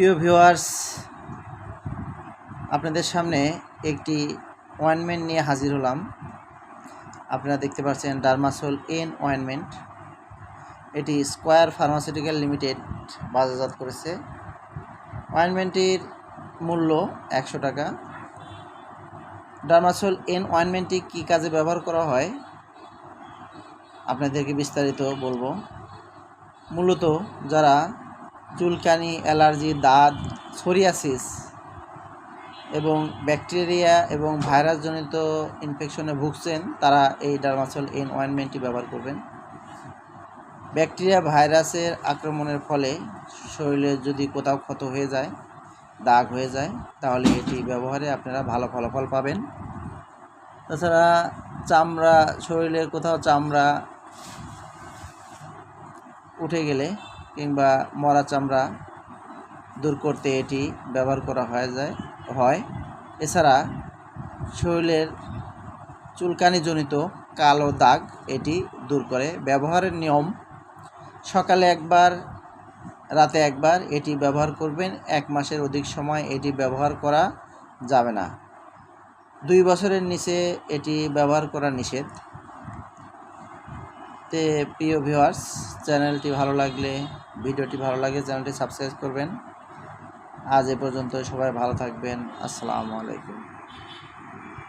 প্রিয় ভিউয়ার্স, আপনাদের সামনে একটি ওয়াইনমেন্ট নিয়ে হাজির হলাম। আপনারা দেখতে পাচ্ছেন ডার্মাসোল এন ওয়াইনমেন্ট এটি স্কোয়ার ফার্মাসিউটিক্যাল লিমিটেড বাজারজাত করেছে। ওয়াইনমেন্টটির মূল্য একশো টাকা। ডার্মাসোল এন ওয়াইনমেন্টটি কী কাজে ব্যবহার করা হয়, আপনাদেরকে বিস্তারিত বলব। মূলত যারা চুলকানি, অ্যালার্জি, দাঁত, সোরিয়াসিস এবং ব্যাকটেরিয়া এবং ভাইরাসজনিত ইনফেকশনে ভুগছেন, তারা এই ডার্মাসল এন অয়েনমেন্টটি ব্যবহার করবেন। ব্যাকটেরিয়া ভাইরাসের আক্রমণের ফলে শরীরে যদি কোথাও ক্ষত হয়ে যায়, দাগ হয়ে যায়, তাহলে এটি ব্যবহারে আপনারা ভালো ফলাফল পাবেন। তাছাড়া চামড়া শরীরের কোথাও চামড়া উঠে গেলে কিংবা মরা চামড়া দূর করতে এটি ব্যবহার করা হয়ে যায়, হয়। এছাড়া শরীরের চুলকানিজনিত কালো দাগ এটি দূর করে। ব্যবহারের নিয়ম, সকালে একবার, রাতে একবার এটি ব্যবহার করবেন, এক মাসের অধিক সময় এটি ব্যবহার করা যাবে না। দুই বছরের নিচে এটি ব্যবহার করা নিষেধ। তে প্রিয় ভিউয়ার্স, চ্যানেলটি ভালো লাগলে, ভিডিওটি ভালো লাগে, চ্যানেলটি সাবস্ক্রাইব করবেন। আজ এ পর্যন্ত সবাই ভালো থাকবেন। আসসালামু আলাইকুম।